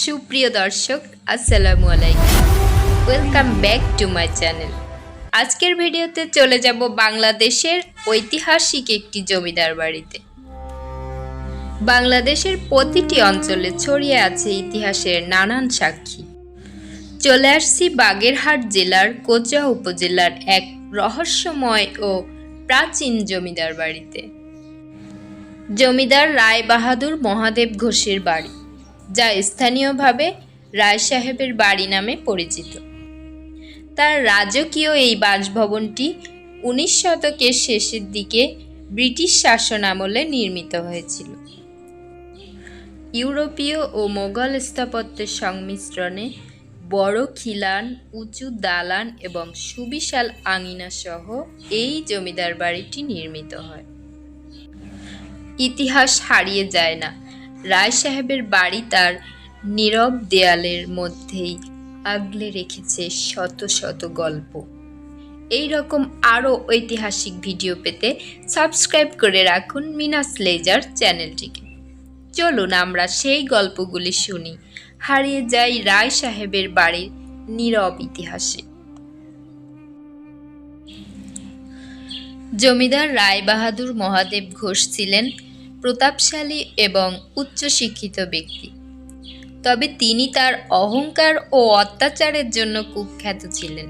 সুপ্রিয় দর্শক, আসসালামু আলাইকুম। Welcome back to my channel আজকের ভিডিওতে চলে যাব বাংলাদেশের ঐতিহাসিক একটি জমিদার বাড়িতে। বাংলাদেশের প্রতিটি অঞ্চলে ছড়িয়ে আছে ইতিহাসের নানান সাক্ষী। চলে আসছি বাগেরহাট জেলার কোচা উপজেলার এক রহস্যময় ও প্রাচীন জমিদার বাড়িতে। জমিদার রায় বাহাদুর মহাদেব ঘোষের বাড়ি। যা স্থানীয়ভাবে রায় সাহেবের বাড়ি নামে পরিচিত। তার রাজকীয় এই বাসভবনটি উনিশ শতকের শেষের দিকে ব্রিটিশ শাসন আমলে নির্মিত হয়েছিল। ইউরোপীয় ও মোগল স্থাপত্যের সংমিশ্রণে বড় খিলান, উঁচু দালান এবং সুবিশাল আঙিনা সহ এই জমিদার বাড়িটি নির্মিত হয়। ইতিহাস হারিয়ে যায় না। রায় সাহেবের বাড়ি তার নীরব দেয়ালের মধ্যেই আগলে রেখেছে শত শত গল্প। এই রকম আরও ঐতিহাসিক ভিডিও পেতে সাবস্ক্রাইব করে রাখুন মিনাস লেজার চ্যানেলটিকে। চলুন আমরা সেই গল্পগুলি শুনি। হারিয়ে যাই রায় সাহেবের বাড়ির নীরব ইতিহাসে। জমিদার রায় বাহাদুর মহাদেব ঘোষ ছিলেন প্রতাপশালী এবং উচ্চশিক্ষিত ব্যক্তি। তবে তিনি তার অহংকার ও অত্যাচারের জন্য কুখ্যাত ছিলেন।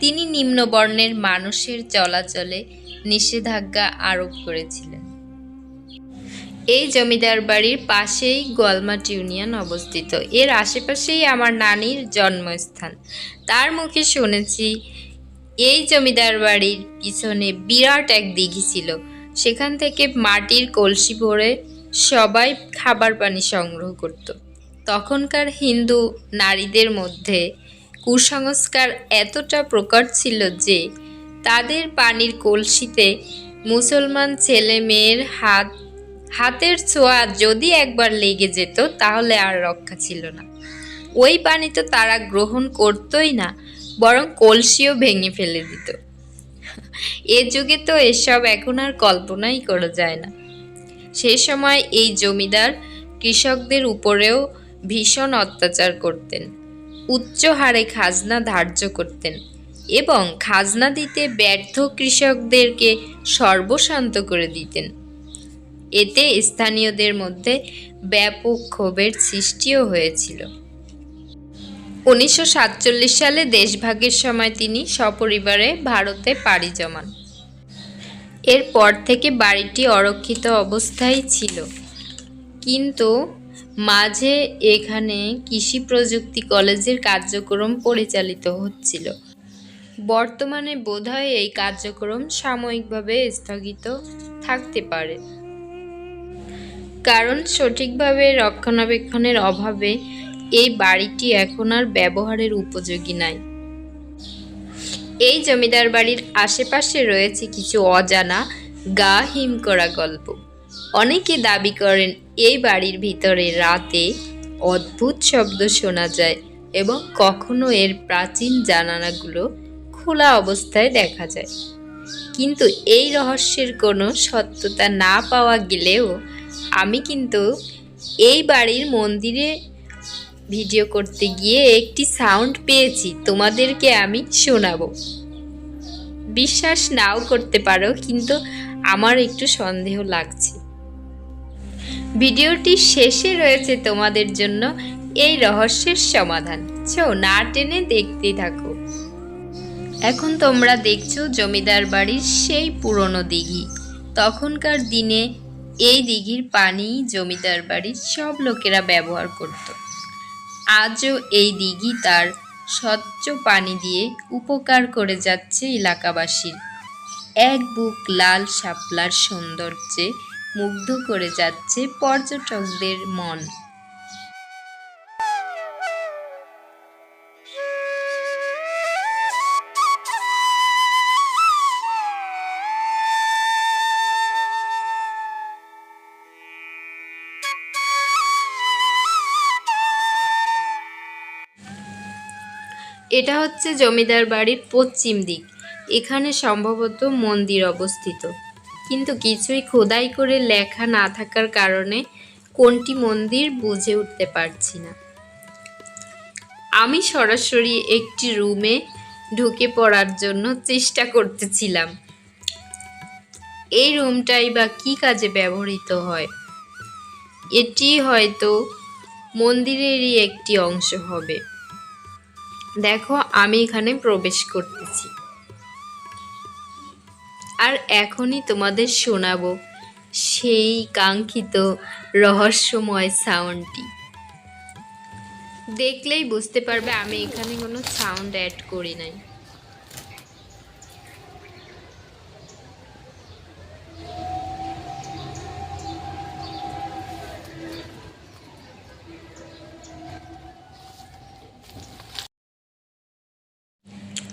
তিনি নিম্নবর্ণের মানুষের চলাচলে নিষেধাজ্ঞা আরোপ করেছিলেন। এই জমিদার বাড়ির পাশেই গলমাট ইউনিয়ন অবস্থিত। এর আশেপাশেই আমার নানির জন্মস্থান। তার মুখে শুনেছি, এই জমিদার বাড়ির পিছনে বিরাট এক দিঘি ছিল। সেখান থেকে মাটির কলসি ভরে সবাই খাবার পানি সংগ্রহ করত। তখনকার হিন্দু নারীদের মধ্যে কুসংস্কার এতটা প্রকট ছিল যে তাদের পানির কলসিতে মুসলমান ছেলে মেয়ের হাত, হাতের ছোঁয়া যদি একবার লেগে যেত তাহলে আর রক্ষা ছিল না। ওই পানি তো তারা গ্রহণ করতই না, বরং কলসিও ভেঙে ফেলে দিত। এ যুগে তো এসব এখন আর কল্পনাই করা যায় না। সেই সময় এই জমিদার কৃষকদের উপরেও ভীষণ অত্যাচার করতেন, উচ্চ হারে খাজনা ধার্য করতেন এবং খাজনা দিতে ব্যর্থ কৃষকদেরকে সর্বশান্ত করে দিতেন। এতে স্থানীয়দের মধ্যে ব্যাপক ক্ষোভের সৃষ্টিও হয়েছিল। উনিশশো সাতচল্লিশ সালে দেশভাগের সময় তিনি সপরিবারে ভারতে পাড়ি জমান। এরপর থেকে বাড়িটি অরক্ষিত অবস্থায় ছিল। কিন্তু মাঝে এখানে কৃষি প্রযুক্তি কলেজের কার্যক্রম পরিচালিত হচ্ছিল। বর্তমানে বোধহয় এই কার্যক্রম সাময়িকভাবে স্থগিত থাকতে পারে। কারণ সঠিকভাবে রক্ষণাবেক্ষণের অভাবে এই বাড়িটি এখন আর ব্যবহারের উপযোগী নাই। এই জমিদার বাড়ির আশেপাশে রয়েছে কিছু অজানা, গা হিম করা গল্প। অনেকে দাবি করেন, এই বাড়ির ভিতরে রাতে অদ্ভুত শব্দ শোনা যায় এবং কখনো এর প্রাচীন জানালাগুলো খোলা অবস্থায় দেখা যায়। কিন্তু এই রহস্যের কোনো সত্যতা না পাওয়া গেলেও আমি কিন্তু এই বাড়ির মন্দিরে ভিডিও করতে গিয়ে একটি সাউন্ড পেয়েছি, তোমাদেরকে আমি শোনাবো। বিশ্বাস নাও করতে পারো, কিন্তু আমার একটু সন্দেহ লাগছে। ভিডিওটি শেষে রয়েছে তোমাদের জন্য এই রহস্যের সমাধান। ছো, না টেনে দেখতে থাকো। এখন তোমরা দেখছ জমিদার বাড়ির সেই পুরনো দিঘি। তখনকার দিনে এই দিঘির পানি জমিদার বাড়ির সব লোকেরা ব্যবহার করত। আজও এই দিঘি তার স্বচ্ছ পানি দিয়ে উপকার করে যাচ্ছে এলাকাবাসীর। এক বুক লাল শাপলার সৌন্দর্যে মুগ্ধ করে যাচ্ছে পর্যটকদের মন। এটা হচ্ছে জমিদার বাড়ির পশ্চিম দিক। এখানে সম্ভবত মন্দির অবস্থিত। কিন্তু কিছুই খোদাই করে লেখা না থাকার কারণে কোনটি মন্দির বুঝে উঠতে পারছি না। আমি সরাসরি একটি রুমে ঢুকে পড়ার জন্য চেষ্টা করতেছিলাম। এই রুমটাই বা কী কাজে ব্যবহৃত হয়? এটি হয়তো মন্দিরেরই একটি অংশ হবে। দেখো, আমি এখানে প্রবেশ করতেছি। আর এখনই তোমাদের শোনাবো সেই কাঙ্ক্ষিত রহস্যময় সাউন্ডটি দেখলেই বুঝতে পারবে আমি এখানে কোনো সাউন্ড অ্যাড করি নাই।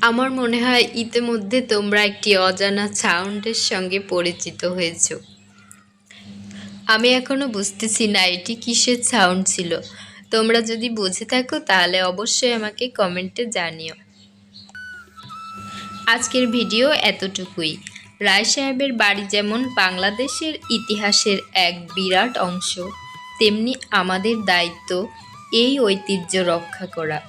আমার মনে হয় ইতিমধ্যে তোমরা একটি অজানা সাউন্ডের সঙ্গে পরিচিত হয়েছো। আমি এখনও বুঝতেছি না এটি কিসের সাউন্ড ছিল। তোমরা যদি বুঝে থাকো, তাহলে অবশ্যই আমাকে কমেন্টে জানিও। আজকের ভিডিও এতটুকুই। রায় সাহেবের বাড়ি যেমন বাংলাদেশের ইতিহাসের এক বিরাট অংশ, তেমনি আমাদের দায়িত্ব এই ঐতিহ্য রক্ষা করা।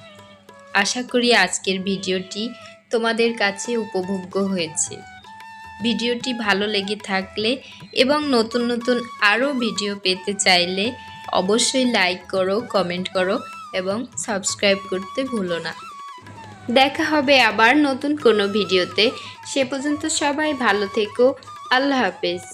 আশা করি আজকের ভিডিওটি তোমাদের কাছে উপভোগ্য হয়েছে। ভিডিওটি ভালো লেগে থাকলে এবং নতুন নতুন আরও ভিডিও পেতে চাইলে অবশ্যই লাইক করো, কমেন্ট করো এবং সাবস্ক্রাইব করতে ভুলো না। দেখা হবে আবার নতুন কোনো ভিডিওতে। সে পর্যন্ত সবাই ভালো থেকো। আল্লাহ হাফেজ।